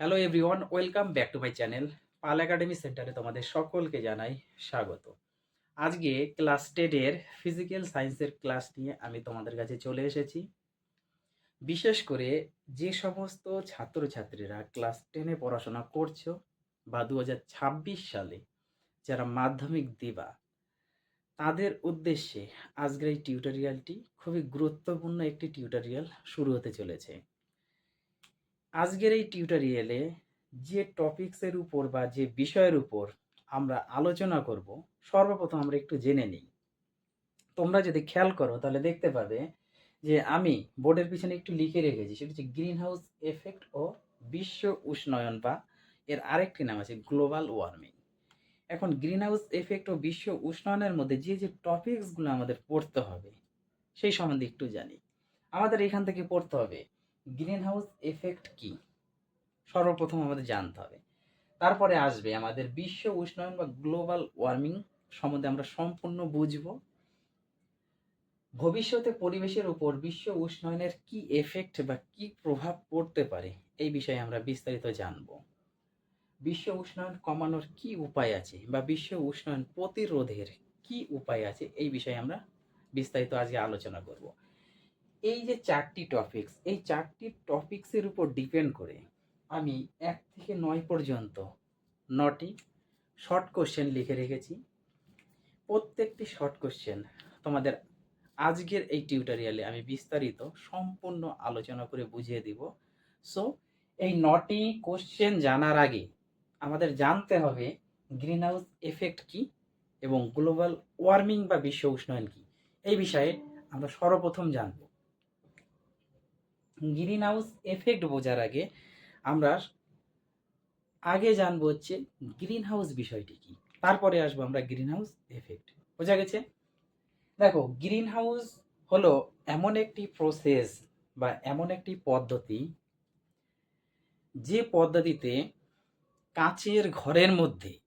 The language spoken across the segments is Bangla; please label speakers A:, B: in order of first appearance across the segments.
A: Hello everyone welcome back to my channel Pal academy সেন্টারে তোমাদের সকলকে জানাই স্বাগত। আজকে ক্লাস টেনের ফিজিক্যাল সায়েন্সের ক্লাস নিয়ে আমি তোমাদের কাছে চলে এসেছি। বিশেষ করে যে সমস্ত ছাত্রছাত্রীরা ক্লাস টেনে পড়াশোনা করছ বা দু হাজার ছাব্বিশ সালে যারা মাধ্যমিক দিবা, তাদের উদ্দেশ্যে আজকের এই টিউটোরিয়ালটি খুবই গুরুত্বপূর্ণ একটি টিউটোরিয়াল শুরু হতে চলেছে। আজকের এই টিউটোরিয়ালে যে টপিকসের উপর বা যে বিষয়ের উপর আমরা আলোচনা করব, সর্বপ্রথম আমরা একটু জেনে নিই। তোমরা যদি খেয়াল করো, তাহলে দেখতে পাবে যে আমি বোর্ডের পিছনে একটু লিখে রেখেছি, সেটা হচ্ছে গ্রিন হাউস এফেক্ট ও বিশ্ব উষ্ণায়ন বা এর আরেকটি নাম আছে গ্লোবাল ওয়ার্মিং এখন গ্রিন হাউস এফেক্ট ও বিশ্ব উষ্ণায়নের মধ্যে যে যে টপিকসগুলো আমাদের পড়তে হবে, সেই সম্বন্ধে একটু জানি। আমাদের এখান থেকে পড়তে হবে গ্রিন হাউস এফেক্ট কি? সর্বপ্রথম আমাদের জানতে হবে। তারপরে আসবে আমাদের বিশ্ব উষ্ণায়ন বা গ্লোবাল ওয়ার্মিং সম্বন্ধে আমরা সম্পূর্ণ বুঝব। ভবিষ্যতে পরিবেশের উপর বিশ্ব উষ্ণায়নের কি এফেক্ট বা কি প্রভাব পড়তে পারে, এই বিষয়ে আমরা বিস্তারিত জানব। বিশ্ব উষ্ণায়ন কমানোর কি উপায় আছে বা বিশ্ব উষ্ণায়ন প্রতিরোধের কি উপায় আছে, এই বিষয়ে আমরা বিস্তারিত আজকে আলোচনা করব। এই যে চারটি টপিকস এই চারটি টপিকসের উপর ডিপেন্ড করে আমি এক থেকে নয় পর্যন্ত নটি শর্ট কোশ্চেন লিখে রেখেছি। প্রত্যেকটি শর্ট কোশ্চেন তোমাদের আজকের এই টিউটোরিয়ালে আমি বিস্তারিত সম্পূর্ণ আলোচনা করে বুঝিয়ে দিব। সো এই নটি কোশ্চেন জানার আগে আমাদের জানতে হবে গ্রিন হাউস এফেক্ট কি এবং গ্লোবাল ওয়ার্মিং বা বিশ্ব উষ্ণায়ন কি? এই বিষয়ে আমরা সর্বপ্রথম জানব। গ্রিন হাউস এফেক্ট বোঝার আগে আমরা আগে জানব হচ্ছে গ্রিন হাউস বিষয়টি কি। তারপরে আসব আমরা গ্রিন হাউস এফেক্ট। বোঝা গেছে? দেখো, গ্রিন হাউস হলো এমন একটি প্রসেস বা এমন একটি পদ্ধতি, যে পদ্ধতিতে কাচের ঘরের মধ্যে,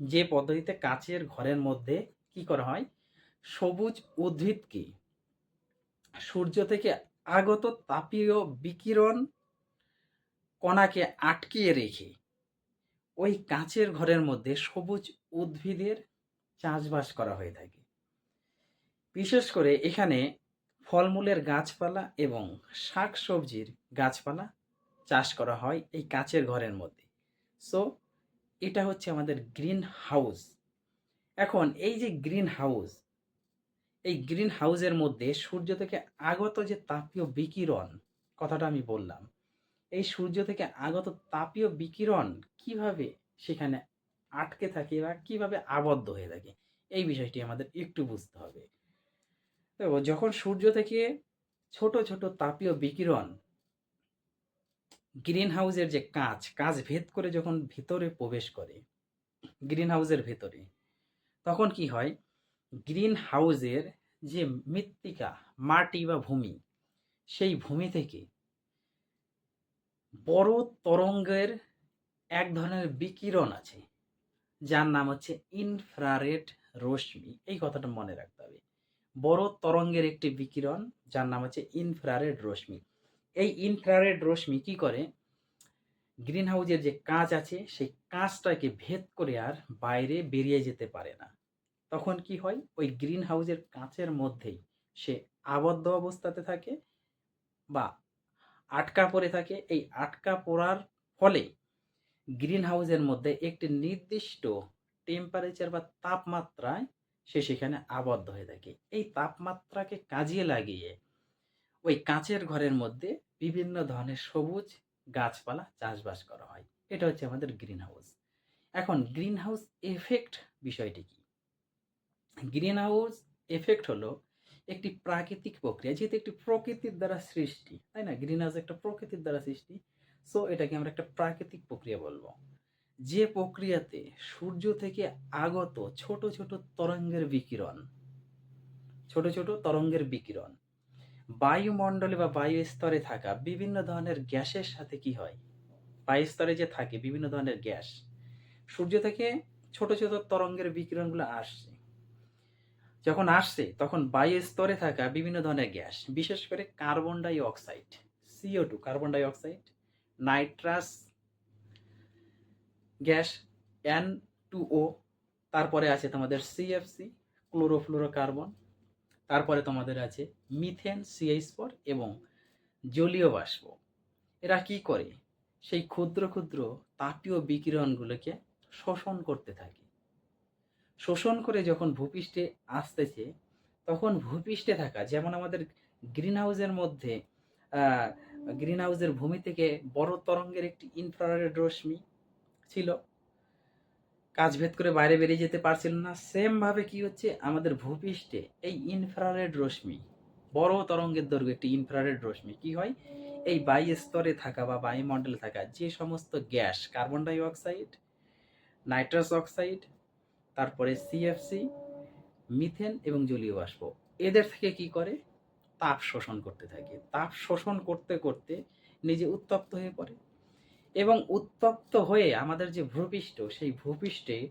A: যে পদ্ধতিতে কাচের ঘরের মধ্যে কি করা হয়? সবুজ উদ্ভিদকে, সূর্য থেকে আগত তাপীয় বিকিরণ কণাকে আটকিয়ে রেখে ওই কাঁচের ঘরের মধ্যে সবুজ উদ্ভিদের চাষবাস করা হয়ে থাকে। বিশেষ করে এখানে ফলমূলের গাছপালা এবং শাক সবজির গাছপালা চাষ করা হয় এই কাঁচের ঘরের মধ্যে। সো এটা হচ্ছে আমাদের গ্রিন হাউস এখন এই যে গ্রিন হাউস এই গ্রিন হাউসের মধ্যে সূর্য থেকে আগত যে তাপীয় বিকিরণ, কথাটা আমি বললাম, এই সূর্য থেকে আগত তাপীয় বিকিরণ কীভাবে সেখানে আটকে থাকে বা কীভাবে আবদ্ধ হয়ে থাকে, এই বিষয়টি আমাদের একটু বুঝতে হবে। যখন সূর্য থেকে ছোট ছোট তাপীয় বিকিরণ গ্রিন হাউসের যে কাঁচ কাঁচ ভেদ করে যখন ভিতরে প্রবেশ করে গ্রিন হাউসের ভেতরে, তখন কি হয়? গ্রিন হাউসের যে মৃত্তিকা, মাটি বা ভূমি, সেই ভূমি থেকে বড় তরঙ্গের এক ধরনের বিকিরণ আছে, যার নাম হচ্ছে ইনফ্রারেড রশ্মি। এই কথাটা মনে রাখতে হবে। বড় তরঙ্গের একটি বিকিরণ, যার নাম হচ্ছে ইনফ্রারেড রশ্মি। এই ইনফ্রারেড রশ্মি কি করে? গ্রিন হাউসের যে কাঁচ আছে, সেই কাঁচটাকে ভেদ করে আর বাইরে বেরিয়ে যেতে পারে না। তখন কি হয়? ওই গ্রিন হাউসের কাঁচের মধ্যেই সে আবদ্ধ অবস্থাতে থাকে বা আটকা পড়ে থাকে। এই আটকা পড়ার ফলে গ্রিন হাউসের মধ্যে একটি নির্দিষ্ট টেম্পারেচার বা তাপমাত্রায় সে সেখানে আবদ্ধ হয়ে থাকে। এই তাপমাত্রাকে কাজে লাগিয়ে ওই কাঁচের ঘরের মধ্যে বিভিন্ন ধরনের সবুজ গাছপালা চাষবাস করা হয়। এটা হচ্ছে আমাদের গ্রিন হাউস এখন গ্রিন হাউস এফেক্ট বিষয়টি কি? গ্রিন হাউস এফেক্ট হলো একটি প্রাকৃতিক প্রক্রিয়া, যেহেতু একটি প্রকৃতির দ্বারা সৃষ্টি, তাই না? গ্রিন হাউস একটা প্রকৃতির দ্বারা সৃষ্টি। সো এটাকে আমরা একটা প্রাকৃতিক প্রক্রিয়া বলব। যে প্রক্রিয়াতে সূর্য থেকে আগত ছোট ছোট তরঙ্গের বিকিরণ, ছোট ছোট তরঙ্গের বিকিরণ, বায়ুমণ্ডলে বা বায়ু স্তরে থাকা বিভিন্ন ধরনের গ্যাসের সাথে কি হয়? বায়ু স্তরে যে থাকে, বিভিন্ন ধরনের গ্যাস, সূর্য থেকে ছোট ছোট তরঙ্গের বিকিরণগুলো আসছে। যখন আসছে, তখন বায়ু স্তরে থাকা বিভিন্ন ধরনের গ্যাস, বিশেষ করে carbon dioxide CO two carbon dioxide nitrous gas N two O তারপরে আছে তোমাদের সিএফসি ক্লোরোফ্লোরোকার্বন, তারপরে তোমাদের আছে মিথেন সিএইচ ফোর এবং জলীয় বাষ্প। এরা কি করে? সেই ক্ষুদ্র ক্ষুদ্র তাপীয় বিকিরণগুলোকে শোষণ করতে থাকে। শোষণ করে যখন ভূপৃষ্ঠে আসতেছে, তখন ভূপৃষ্ঠে থাকা, যেমন আমাদের গ্রিন হাউসের মধ্যে গ্রিন হাউসের ভূমি থেকে বড় তরঙ্গের একটি ইনফ্রারেড রশ্মি ছিল, কাজ ভেদ করে বাইরে বেরিয়ে যেতে পারছিল না। সেম ভাবে কি হচ্ছে? আমাদের ভূপৃষ্ঠে এই ইনফ্রারেড রশ্মি, বড় তরঙ্গের দৈর্ঘ্য একটি ইনফ্রারেড রশ্মি কি হয়? এই বায়ু স্তরে থাকা বা বায়ুমণ্ডলে থাকা যে সমস্ত gas carbon dioxide nitrous oxide তারপরে সিএফসি মিথেন এবং জলীয় বাষ্প। এদের থেকে কি করে? তাপ শোষণ করতে থাকে। তাপ শোষণ করতে করতে নিজে উত্তপ্ত হয়ে পড়ে। এবং উত্তপ্ত হয়ে আমাদের যে ভূপৃষ্ঠ, সেই ভূপৃষ্ঠে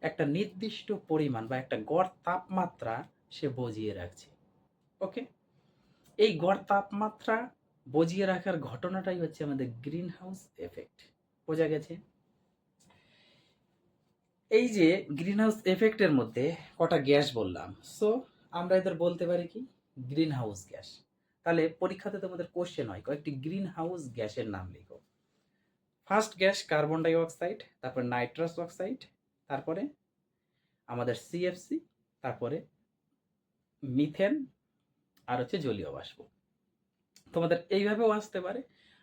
A: একটা নির্দিষ্ট পরিমাণ বা একটা গড় তাপমাত্রা সে বজিয়ে রাখছে। ওকে? এই গড় তাপমাত্রা বজিয়ে রাখার ঘটনাটাই হচ্ছে আমাদের গ্রিন হাউস এফেক্ট। বোঝা গেছে? এই যে গ্রিন হাউস এফেক্টের মধ্যে কটা গ্যাস বললাম সো আমরা এদের বলতে পারি কি? গ্রিন হাউস গ্যাস তাহলে পরীক্ষাতে তোমাদের কোশ্চেন হয়, কয়েকটি গ্রিন হাউস গ্যাসের নাম লিখো। First gas carbon dioxide তারপরে নাইট্রাস অক্সাইড তারপরে আমাদের সিএফসি তারপরে মিথেন আর হচ্ছে জলীয় বাষ্প। তোমাদের এইভাবেও আসতে পারে,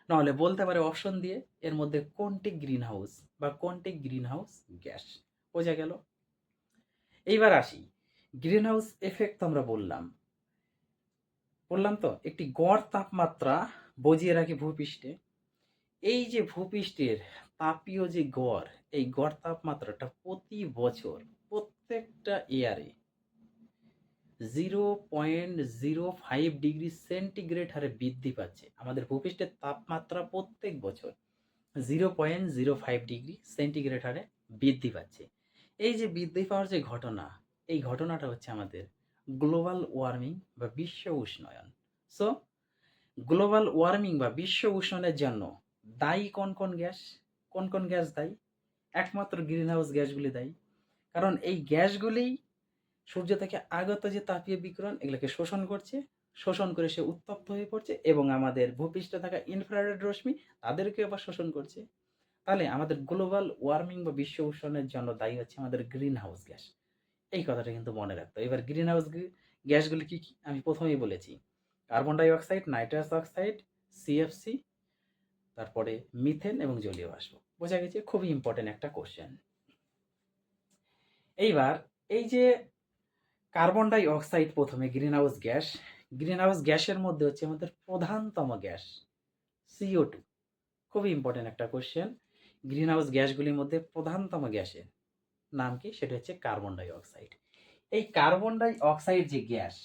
A: নাহলে বলতে পারে অপশন দিয়ে এর মধ্যে কোনটি গ্রিন হাউস বা কোনটি গ্রিন হাউস গ্যাস বোঝা গেল। এইবার আসি। গ্রিন হাউস এফেক্ট আমরা বললাম। বললাম তো, একটি গড় তাপমাত্রা বজিয়ে রাখে ভূপৃষ্ঠে। এই যে ভূপৃষ্ঠের তাপীয় যে গড়, এই গড় তাপমাত্রাটা প্রতি বছর প্রত্যেকটা ইয়ারে zero point zero five degree centigrade হারে বৃদ্ধি পাচ্ছে। আমাদের ভূপৃষ্ঠের তাপমাত্রা প্রত্যেক বছর zero point zero five degree centigrade হারে বৃদ্ধি পাচ্ছে। এই যে বৃদ্ধি পাওয়ার যে ঘটনা, এই ঘটনাটা হচ্ছে আমাদের গ্লোবাল ওয়ার্মিং বা বিশ্ব উষ্ণায়ন। সো গ্লোবাল ওয়ার্মিং বা বিশ্ব উষ্ণায়নের জন্য দায়ী কোন কোন গ্যাস? কোন কোন গ্যাস দায়ী? একমাত্র গ্রিন হাউস গ্যাসগুলি দায়ী। কারণ এই গ্যাসগুলি সূর্য থেকে আগত যে তাপীয় বিকিরণ, এগুলোকে শোষণ করছে, শোষণ করে সে উত্তপ্ত হয়ে পড়ছে এবং আমাদের ভূপৃষ্ঠে থাকা ইনফ্রারেড রশ্মি তাদেরকে আবার শোষণ করছে। তাহলে আমাদের গ্লোবাল ওয়ার্মিং বা বিশ্ব উষ্ণায়নের জন্য দায়ী হচ্ছে আমাদের গ্রিন হাউস গ্যাস এই কথাটা কিন্তু মনে রাখতে এবার গ্রিন হাউস গ্যাসগুলি কি কি? আমি প্রথমেই বলেছি। Carbon dioxide nitrous oxide CFC তারপরে মিথেন এবং জলীয় বাষ্প। বোঝা গেছে? খুবই ইম্পর্টেন্ট একটা কোশ্চেন এইবার এই যে কার্বন ডাই অক্সাইড প্রথমে green house gas green house গ্যাসের মধ্যে হচ্ছে আমাদের প্রধানতম গ্যাস সিও টু খুবই ইম্পর্টেন্ট একটা কোশ্চেন গ্রিন হাউস গ্যাসগুলির মধ্যে প্রধানতম গ্যাসের নাম কি? সেটা হচ্ছে কার্বন ডাই অক্সাইড এই কার্বন ডাই অক্সাইড যে gas,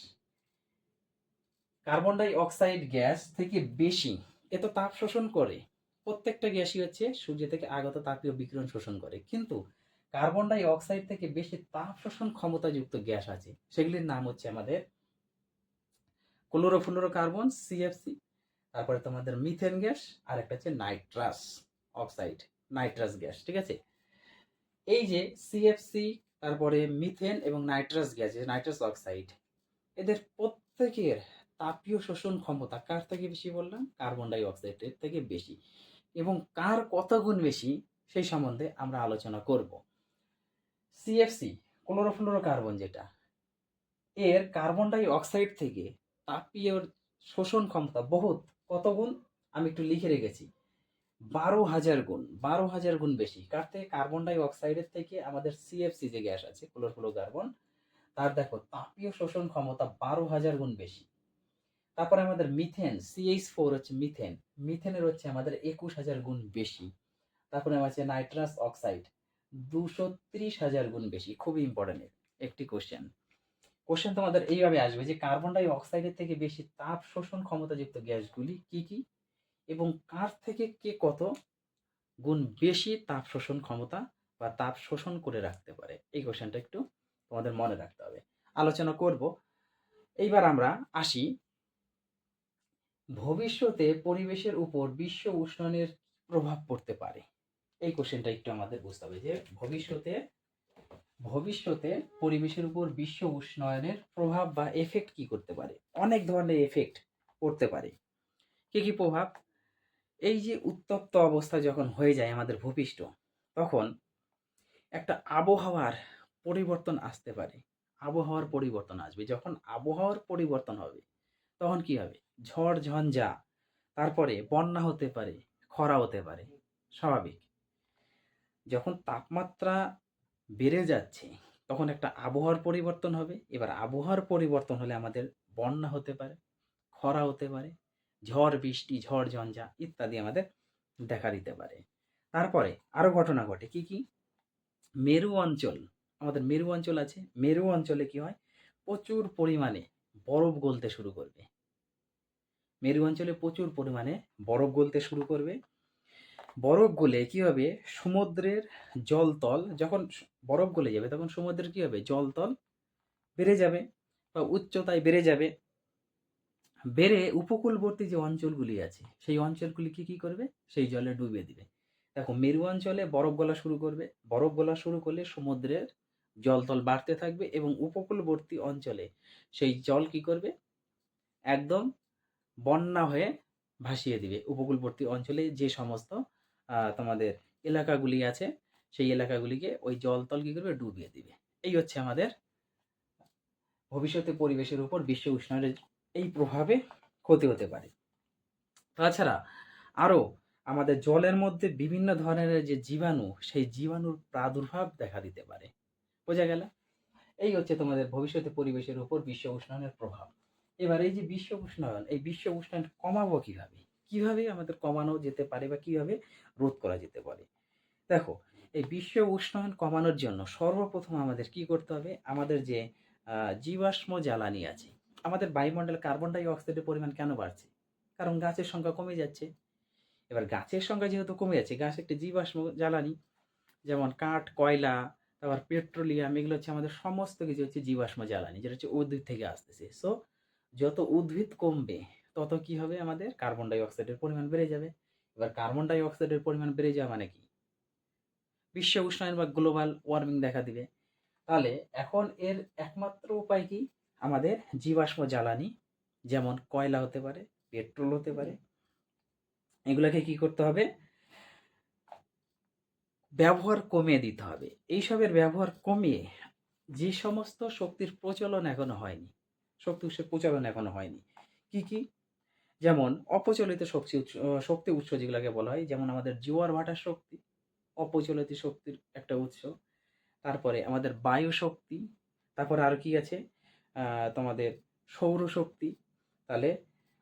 A: carbon dioxide gas থেকে বেশি এত তাপ শোষণ করে। প্রত্যেকটা গ্যাসই হচ্ছে সূর্য থেকে আগত তাপীয় বিকিরণ শোষণ করে। কিন্তু কার্বন ডাই অক্সাইড থেকে বেশি তাপ শোষণ ক্ষমতাযুক্ত গ্যাস আছে। সেগুলির নাম হচ্ছে আমাদের ক্লোরোফ্লোরো কার্বন সিএফসি তারপরে তোমাদের মিথেন গ্যাস আর একটা হচ্ছে নাইট্রাস অক্সাইড। নাইট্রাস গ্যাস, ঠিক আছে? এই যে সিএফসি তারপরে মিথেন এবং নাইট্রাস গ্যাস নাইট্রাস অক্সাইড, এদের প্রত্যেকের তাপীয় শোষণ ক্ষমতা কার থেকে বেশি বললাম? কার্বন ডাই অক্সাইডের থেকে বেশি। এবং কার কত গুণ বেশি? সেই সম্বন্ধে আমরা আলোচনা করব। সিএফসি ক্লোরোফ্লোরো কার্বন যেটা, এর কার্বন ডাই অক্সাইড থেকে তাপীয় শোষণ ক্ষমতা বহুত, কত গুণ? আমি একটু লিখে রেখেছি। বারো হাজার গুণ, বারো হাজার গুণ বেশি। কার থেকে? কার্বন ডাই অক্সাইডের থেকে আমাদের সিএফসি যে গ্যাস আছে ক্লোরোফ্লোরো কার্বন তার দেখো, তাপীয় শোষণ ক্ষমতা বারো হাজার গুণ বেশি। তারপরে আমাদের মিথেন সিএইচ ফোর হচ্ছে মিথেন মিথেনের হচ্ছে আমাদের একুশ হাজার গুণ বেশি। তারপরে আছে নাইট্রাস অক্সাইড দুশো ত্রিশ হাজার গুণ বেশি। খুবই ইম্পর্টেন্ট একটি কোশ্চেন কোশ্চেন তোমাদের এইভাবে আসবে যে কার্বন ডাই অক্সাইডের থেকে বেশি তাপ শোষণ ক্ষমতাযুক্ত গ্যাসগুলি কি কি? এবং কার থেকে কে কত গুণ বেশি তাপ শোষণ ক্ষমতা বা তাপ শোষণ করে রাখতে পারে? এই কোশ্চেনটা একটু তোমাদের মনে রাখতে হবে। আলোচনা করব। এইবার আমরা আসি, ভবিষ্যতে পরিবেশের উপর বিশ্ব উষ্ণায়নের প্রভাব পড়তে পারে। এই কোশ্চেনটা একটু আমাদের বুঝতে হবে যে ভবিষ্যতে ভবিষ্যতে পরিবেশের উপর বিশ্ব উষ্ণায়নের প্রভাব বা এফেক্ট কি করতে পারে? অনেক ধরনের এফেক্ট পড়তে পারে। কি কি প্রভাব? এই যে উত্তপ্ত অবস্থা যখন হয়ে যায় আমাদের ভূপৃষ্ঠ, তখন একটা আবহাওয়ার পরিবর্তন আসতে পারে। আবহাওয়ার পরিবর্তন আসবে। যখন আবহাওয়ার পরিবর্তন হবে, তখন কি হবে? ঝড়, ঝঞ্ঝা, তারপরে বন্যা হতে পারে, খরা হতে পারে, স্বাভাবিক। যখন তাপমাত্রা বেড়ে যাচ্ছে, তখন একটা আবহাওয়ার পরিবর্তন হবে। এবার আবহাওয়ার পরিবর্তন হলে আমাদের বন্যা হতে পারে, খরা হতে পারে ঝড়, বৃষ্টি, ঝড়, ঝঞ্ঝা ইত্যাদি আমাদের দেখা দিতে পারে। তারপরে আরও ঘটনা ঘটে কি কি? মেরু অঞ্চল, আমাদের মেরু অঞ্চল আছে। মেরু অঞ্চলে কি হয়? প্রচুর পরিমাণে বরফ গলতে শুরু করবে। মেরু অঞ্চলে প্রচুর পরিমাণে বরফ গলতে শুরু করবে। বরফ গলে কি হবে? সমুদ্রের জলতল, যখন বরফ গলে যাবে, তখন সমুদ্রের কি হবে? জলতল বেড়ে যাবে বা উচ্চতায় বেড়ে যাবে। বেড়ে উপকূলবর্তী যে অঞ্চলগুলি আছে, সেই অঞ্চলগুলি কি করবে? সেই জলে ডুবিয়ে দিবে। দেখো, মেরু অঞ্চলে বরফ গলা শুরু করবে। বরফ গলা শুরু করলে সমুদ্রের জলতল বাড়তে থাকবে এবং উপকূলবর্তী অঞ্চলে সেই জল কি করবে? একদম বন্যা হয়ে ভাসিয়ে দিবে উপকূলবর্তী অঞ্চলে যে সমস্ত তোমাদের এলাকাগুলি আছে, সেই এলাকাগুলিকে ওই জলতল কি করবে? ডুবিয়ে দিবে। এই হচ্ছে আমাদের ভবিষ্যতে পরিবেশের উপর বিশ্ব উষ্ণায়নের এই প্রভাবে ক্ষতি হতে পারে। তাছাড়া আরও আমাদের জলের মধ্যে বিভিন্ন ধরনের যে জীবাণু, সেই জীবাণুর প্রাদুর্ভাব দেখা দিতে পারে। বোঝা গেল? এই হচ্ছে তোমাদের ভবিষ্যতে পরিবেশের উপর বিশ্ব উষ্ণায়নের প্রভাব। এবার এই যে বিশ্ব উষ্ণায়ন, এই বিশ্ব উষ্ণায়ন কমাবো কীভাবে? কীভাবে আমাদের কমানো যেতে পারে বা কীভাবে রোধ করা যেতে পারে? দেখো, এই বিশ্ব উষ্ণায়ন কমানোর জন্য সর্বপ্রথম আমাদের কি করতে হবে? আমাদের যে জীবাশ্ম জ্বালানি আছে আমাদের বায়ুমণ্ডলে কার্বন ডাই অক্সাইডের পরিমাণ কেন বাড়ছে? কারণ গাছের সংখ্যা কমে যাচ্ছে। এবার গাছের সংখ্যা যেহেতু কমে যাচ্ছে, গাছ একটি জীবাশ্ম জ্বালানি, যেমন কাঠ, কয়লা, তারপর পেট্রোলিয়াম এগুলো হচ্ছে আমাদের সমস্ত কিছু হচ্ছে জীবাশ্ম জ্বালানি, যেটা হচ্ছে উদ্ভিদ থেকে আসতেছে। সো যত উদ্ভিদ কমবে, তত কি হবে আমাদের কার্বন ডাই অক্সাইডের পরিমাণ বেড়ে যাবে। এবার কার্বন ডাই অক্সাইডের পরিমাণ বেড়ে যাওয়া মানে কি? বিশ্ব উষ্ণায়ন বা গ্লোবাল ওয়ার্মিং দেখা দিবে। তাহলে এখন এর একমাত্র উপায় কি? আমাদের জীবাশ্ম জ্বালানি, যেমন কয়লা হতে পারে, পেট্রোল হতে পারে, এগুলাকে কি করতে হবে? ব্যবহার কমিয়ে দিতে হবে। এইসবের ব্যবহার কমিয়ে যে সমস্ত শক্তির প্রচলন এখনও হয়নি, শক্তি উৎসের প্রচলন এখনও হয়নি, কি কি? যেমন অপচলিত শক্তি উৎস শক্তি উৎস যেগুলোকে বলা হয়, যেমন আমাদের জোয়ার ভাটার শক্তি অপচলিত শক্তির একটা উৎস, তারপরে আমাদের বায়ু শক্তি তারপরে আর কি আছে? তোমাদের সৌরশক্তি। তাহলে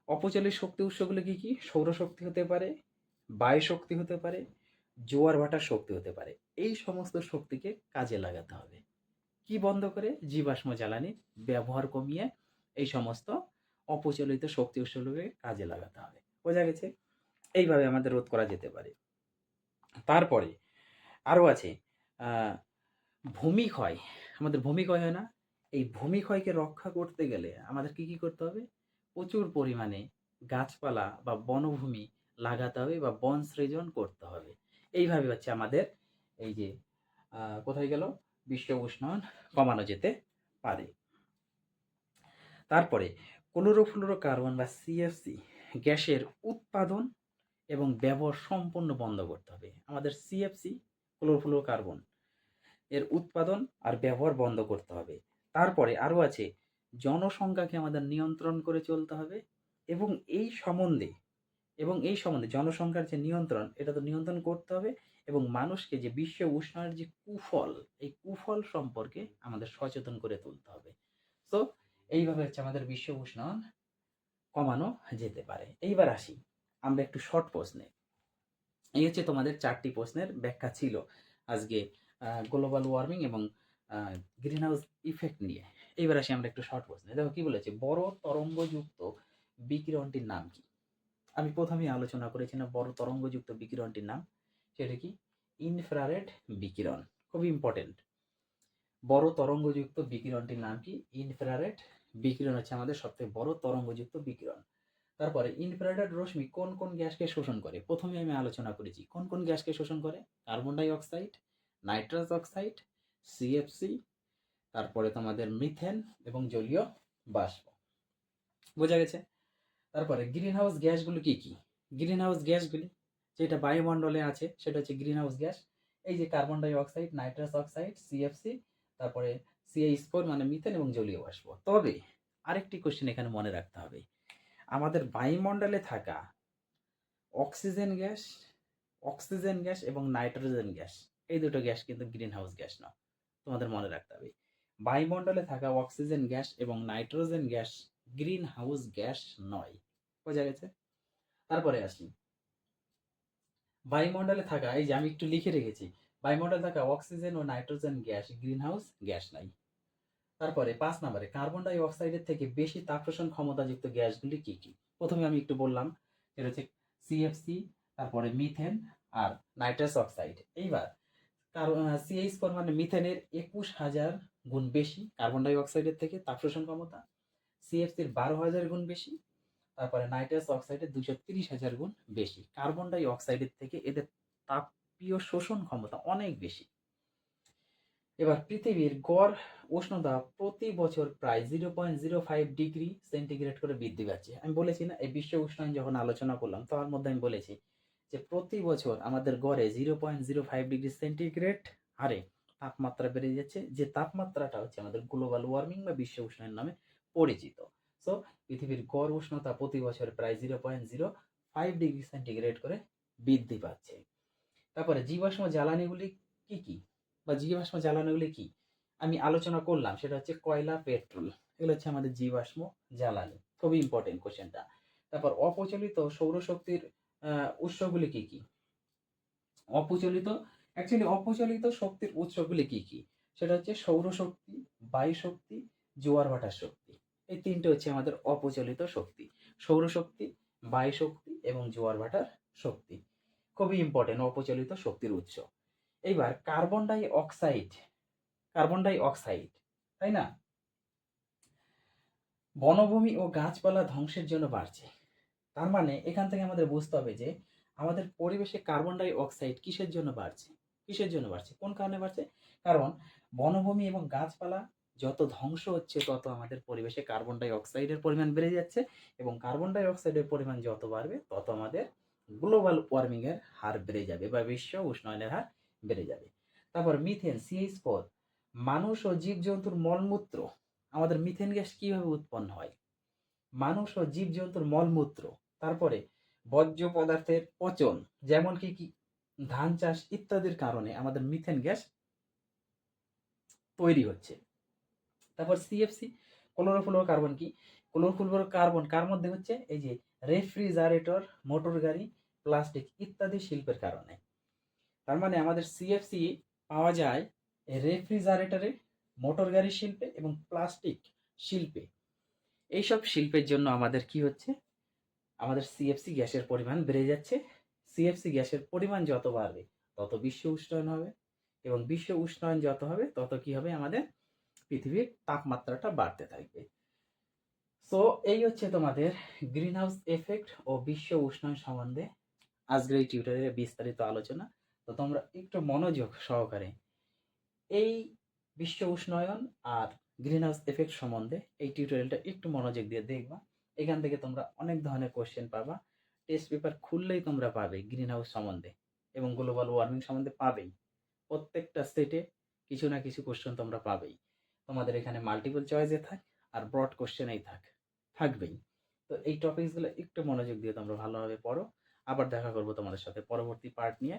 A: অপচলিত শক্তি উৎসগুলো কি কি? সৌরশক্তি হতে পারে বায়ু শক্তি হতে পারে জোয়ার ভাটার শক্তি হতে পারে। এই সমস্ত শক্তিকে কাজে লাগাতে হবে। কি বন্ধ করে? জীবাশ্ম জ্বালানি ব্যবহার কমিয়ে এই সমস্ত অপচলিত শক্তি উৎসগুলোকে কাজে লাগাতে হবে। বোঝা গেছে? এইভাবে আমাদের রোধ করা যেতে পারে। তারপরে আরও আছে আহ, ভূমিক্ষয়। আমাদের ভূমিক্ষয় হয় না? এই ভূমিক্ষয়কে রক্ষা করতে গেলে আমাদের কি কি করতে হবে? প্রচুর পরিমাণে গাছপালা বা বনভূমি লাগাতে হবে বা বন সৃজন করতে হবে। এইভাবে হচ্ছে আমাদের এই যে কোথায় গেল? বিশ্ব উষ্ণায়ন কমানো যেতে পারে। তারপরে ক্লোরোফ্লোরো কার্বন বা সিএফসি গ্যাসের উৎপাদন এবং ব্যবহার সম্পূর্ণ বন্ধ করতে হবে। আমাদের সিএফসি ক্লোরোফ্লোরো কার্বন এর উৎপাদন আর ব্যবহার বন্ধ করতে হবে। তারপরে আরও আছে, জনসংখ্যাকে আমাদের নিয়ন্ত্রণ করে চলতে হবে এবং এই সম্বন্ধে, এবং এই সম্বন্ধে জনসংখ্যার যে নিয়ন্ত্রণ, এটা তো নিয়ন্ত্রণ করতে হবে এবং মানুষকে যে বিশ্ব উষ্ণায়নের যে কুফল, এই কুফল সম্পর্কে আমাদের সচেতন করে তুলতে হবে। তো এইভাবে হচ্ছে আমাদের বিশ্ব উষ্ণায়ন কমানো যেতে পারে। এইবার আসি, আমরা একটু শর্ট প্রশ্নে। এই হচ্ছে তোমাদের চারটি প্রশ্নের ব্যাখ্যা ছিল আজকে গ্লোবাল ওয়ার্মিং এবং গ্রিন হাউস ইফেক্ট নিয়ে। এইবার আসি আমরা একটু শর্ট প্রশ্নে দেখো কি বলেছে? বড় তরঙ্গযুক্ত বিকিরণটির নাম কি? আমি প্রথমেই আলোচনা করেছিলাম বড় তরঙ্গযুক্ত বিকিরণটির নাম। সেটা কি? ইনফ্রারেড বিকিরণ। খুব ইম্পর্টেন্ট বড় তরঙ্গযুক্ত বিকিরণটির নাম কি? ইনফ্রারেড বিকিরণ হচ্ছে আমাদের সবথেকে বড় তরঙ্গযুক্ত বিকিরণ। তারপরে ইনফ্রারেড রশ্মি কোন কোন গ্যাসকে শোষণ করে? প্রথমে আমি আলোচনা করেছি, কোন কোন গ্যাসকে শোষণ করে? Carbon dioxide nitrous oxide CFC তারপরে তোমাদের মিথেন এবং জলীয় বাষ্প। বোঝা গেছে? তারপরে গ্রিন হাউস গ্যাসগুলো কি কি? গ্রিন হাউস গ্যাসগুলি যেটা বায়ুমণ্ডলে আছে, সেটা হচ্ছে গ্রিন হাউস গ্যাস এই যে carbon dioxide nitrous oxide CFC তারপরে সিএইচ ফোর মানে মিথেন এবং জলীয় বাষ্প। তবে আরেকটি কোশ্চেন এখানে মনে রাখতে হবে। আমাদের বায়ুমণ্ডলে থাকা অক্সিজেন গ্যাস অক্সিজেন গ্যাস এবং নাইট্রোজেন গ্যাস এই দুটো গ্যাস কিন্তু গ্রিন হাউস গ্যাস নয়। তোমাদের মনে রাখতে হবে। বায়ুমণ্ডলে থাকা অক্সিজেন গ্যাস এবং nitrogen gas green house gas নয়। বোঝা গেছে? তারপরে আসি। বায়ুমণ্ডলে থাকা, এই যে আমি একটু লিখে রেখেছি, বায়ুমণ্ডলে থাকা অক্সিজেন ও nitrogen gas green house gas নাই। তারপরে পাঁচ নম্বরে, কার্বন ডাই অক্সাইডের থেকে বেশি তাপ শোষণ ক্ষমতাযুক্ত গ্যাসগুলি কি কি? প্রথমে আমি একটু বললাম সেটা হচ্ছে সিএফসি তারপরে মিথেন আর নাইট্রাস অক্সাইড এইবার সিএইচ ফোর মানে মিথেনের একুশ হাজার গুণ বেশি কার্বন ডাই অক্সাইডের থেকে তাপ শোষণ ক্ষমতা সিএফসির বারো হাজার গুণ বেশি, তারপরে নাইট্রাস অক্সাইডের দুশো তিরিশ হাজার গুণ বেশি। কার্বন ডাই অক্সাইডের থেকে এদের তাপীয় শোষণ ক্ষমতা অনেক বেশি। এবার পৃথিবীর গড় উষ্ণতা প্রতি বছর প্রায় zero point zero five degree centigrade করে বৃদ্ধি পাচ্ছে। আমি বলেছি না, এই বিশ্ব উষ্ণায়ন যখন আলোচনা করলাম, তার মধ্যে আমি বলেছি যে প্রতি বছর আমাদের গড়ে zero point zero five degree centigrade হারে তাপমাত্রা বেড়ে যাচ্ছে, যে তাপমাত্রাটা হচ্ছে আমাদের গ্লোবাল ওয়ার্মিং বা বিশ্ব উষ্ণায়ন নামে পরিচিত। সো পৃথিবীর গড় উষ্ণতা প্রতি বছর প্রায় zero point zero five degree centigrade করে বৃদ্ধি পাচ্ছে। তারপরে জীবাশ্ম জ্বালানিগুলি কি কি? বা জীবাশ্ম জ্বালানিগুলি কি? আমি আলোচনা করলাম, সেটা হচ্ছে কয়লা, পেট্রোল, এগুলো হচ্ছে আমাদের জীবাশ্ম জ্বালানি। খুবই ইম্পর্টেন্ট কোশ্চেনটা তারপর অপ্রচলিত সৌরশক্তির উৎসগুলি কি কি? অপচলিত অ্যাকচুয়ালি অপ্রচলিত শক্তির উৎসগুলি কি কি? সেটা হচ্ছে সৌরশক্তি বায়ু শক্তি, জোয়ার ভাটার শক্তি। এই তিনটে হচ্ছে আমাদের অপচলিত শক্তি। সৌরশক্তি বায়ু শক্তি এবং জোয়ার ভাটার শক্তি। খুবই ইম্পর্টেন্ট অপচলিত শক্তির উৎস। এইবার carbon dioxide carbon dioxide তাই না? বনভূমি ও গাছপালা ধ্বংসের জন্য বাড়ছে। তার মানে এখান থেকে আমাদের বুঝতে হবে যে আমাদের পরিবেশে কার্বন ডাই অক্সাইড কিসের জন্য বাড়ছে? কিসের জন্য বাড়ছে? কোন কারণে বাড়ছে? কারণ বনভূমি এবং গাছপালা যত ধ্বংস হচ্ছে, তত আমাদের পরিবেশে কার্বন ডাই অক্সাইডের পরিমাণ বেড়ে যাচ্ছে এবং কার্বন ডাই অক্সাইডের পরিমাণ যত বাড়বে, তত আমাদের গ্লোবাল ওয়ার্মিংয়ের হার বেড়ে যাবে বা বিশ্ব উষ্ণায়নের হার বেড়ে যাবে। তারপর মিথেন সিএইচ পদ মানুষ ও জীবজন্তুর মলমূত্র। আমাদের মিথেন গ্যাস কীভাবে উৎপন্ন হয়? মানুষ ও জীবজন্তুর মলমূত্র। তারপরে বর্জ্য পদার্থের পচন যেমন কি কি ধান চাষ ইত্যাদির কারণে আমাদের মিথেন গ্যাস তৈরি হচ্ছে। তারপর সিএফসি ক্লোরোফ্লোরো কার্বন কি? ক্লোরোফ্লোরো কার্বন কার মধ্যে হচ্ছে? এই যে রেফ্রিজারেটর মোটর গাড়ি প্লাস্টিক ইত্যাদি শিল্পের কারণে। তার মানে আমাদের সিএফসি পাওয়া যায় রেফ্রিজারেটরে মোটর গাড়ি শিল্পে এবং প্লাস্টিক শিল্পে। এইসব শিল্পের জন্য আমাদের কি হচ্ছে? আমাদের সিএফসি গ্যাসের পরিমাণ বেড়ে যাচ্ছে। সিএফসি গ্যাসের পরিমাণ যত বাড়বে, তত বিশ্ব উষ্ণায়ন হবে এবং বিশ্ব উষ্ণায়ন যত হবে, তত কি হবে আমাদের পৃথিবীর তাপমাত্রাটা বাড়তে থাকবে। সো এই হচ্ছে তোমাদের গ্রিন হাউস এফেক্ট ও বিশ্ব উষ্ণায়ন সম্বন্ধে আজকের এই টিউটোরিয়ালে বিস্তারিত আলোচনা। তো তোমরা একটু মনোযোগ সহকারে এই বিশ্ব উষ্ণায়ন আর গ্রিন হাউস এফেক্ট সম্বন্ধে এই টিউটোরিয়ালটা একটু মনোযোগ দিয়ে দেখবা। এখান থেকে তোমরা অনেক ধরনের কোশ্চেন পাবা। টেস্ট পেপার খুললেই তোমরা পাবে গ্রিন হাউস সম্বন্ধে এবং গ্লোবাল ওয়ার্মিং সম্বন্ধে পাবেই। প্রত্যেকটা সেটে কিছু না কিছু কোশ্চেন তোমরা পাবেই। তোমাদের এখানে মাল্টিপল চয়েসে থাক আর ব্রড কোশ্চেনেই থাক, থাকবেই। তো এই টপিকসগুলো একটু মনোযোগ দিয়ে তোমরা ভালোভাবে পড়ো। আবার দেখা করব তোমাদের সাথে পরবর্তী পার্ট নিয়ে।